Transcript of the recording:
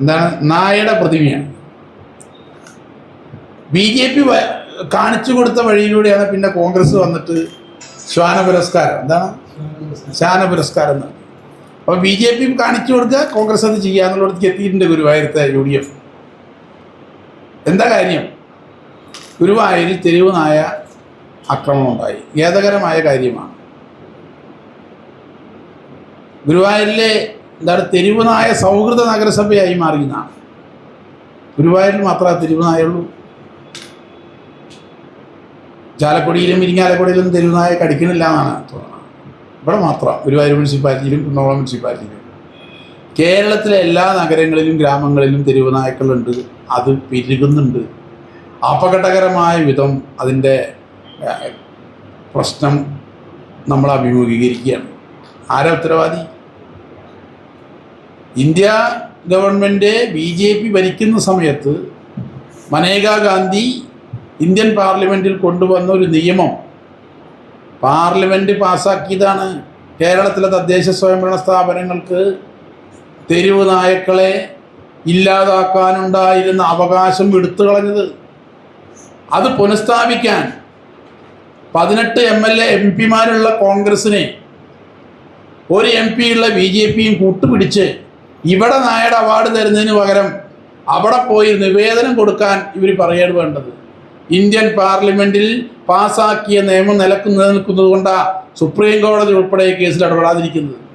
എന്താണ്? നായയുടെ പ്രതിമയാണ്. B J P കാണിച്ചു കൊടുത്ത വഴിയിലൂടെയാണ് പിന്നെ കോൺഗ്രസ് വന്നിട്ട് ശ്വാന പുരസ്കാരം. എന്താണ്? ശ്വാന പുരസ്കാരം എന്ന്. അപ്പോൾ ബി ജെ പി കാണിച്ചു കൊടുക്കുക കോൺഗ്രസ് അത് ചെയ്യാന്നുള്ളിടത്തേക്ക് എത്തിയിട്ടുണ്ട് ഗുരുവായൂരത്തെ യു ഡി എഫ്. എന്താ കാര്യം? ഗുരുവായൂരിൽ തെരുവ് നായ ആക്രമണം ഉണ്ടായി. ഖേദകരമായ കാര്യമാണ്. ഗുരുവായൂരിലെ എന്താണ് തെരുവുനായ സൗഹൃദ നഗരസഭയായി മാറിയെന്നാണ് ഗുരുവായൂരിൽ മാത്രമേ തെരുവുനായുള്ളൂ. ചാലക്കുടിയിലും ഇരിങ്ങാലക്കുടിയിലും തെരുവുനായ കടിക്കണില്ല എന്നാണ് തോന്നുന്നത് ഇവിടെ മാത്രം ഗുരുവായൂർ മുനിസിപ്പാലിറ്റിയിലും കുന്നോളം മുനിസിപ്പാലിറ്റിയിലും. കേരളത്തിലെ എല്ലാ നഗരങ്ങളിലും ഗ്രാമങ്ങളിലും തെരുവുനായ്ക്കളുണ്ട്. അത് പെരുകുന്നുണ്ട്. അപകടകരമായ വിധം അതിന്റെ പ്രശ്നം നമ്മൾ അഭിമുഖീകരിക്കുകയാണ്. ആരാ ഉത്തരവാദി? India government B J P ഭരിക്കുന്ന സമയത്ത് മനേകാ ഗാന്ധി ഇന്ത്യൻ പാർലമെന്റിൽ കൊണ്ടുവന്ന ഒരു നിയമം. പാർലമെന്റ് പാസ്സാക്കിയതാണ് കേരളത്തിലെ തദ്ദേശ സ്വയംഭരണ സ്ഥാപനങ്ങൾക്ക് തെരുവ് നായക്കളെ ഇല്ലാതാക്കാനുണ്ടായിരുന്ന അവകാശം എടുത്തു കളഞ്ഞത്. അത് പുനഃസ്ഥാപിക്കാൻ പതിനെട്ട് എം എൽ എ എം പിമാരുള്ള കോൺഗ്രസിനെ ഒരു എം പിയുള്ള ബി ജെ പിയും കൂട്ടുപിടിച്ച് ഇവിടെ നായയുടെ അവാർഡ് തരുന്നതിന് പകരം അവിടെ പോയി നിവേദനം കൊടുക്കാൻ ഇവർ പറയാണ് വേണ്ടത്. ഇന്ത്യൻ പാർലമെന്റിൽ പാസാക്കിയ നിയമം നിലയ്ക്ക് നിലനിൽക്കുന്നത് കൊണ്ടാണ് സുപ്രീം കോടതി ഉൾപ്പെടെ കേസിൽ ഇടപെടാതിരിക്കുന്നത്.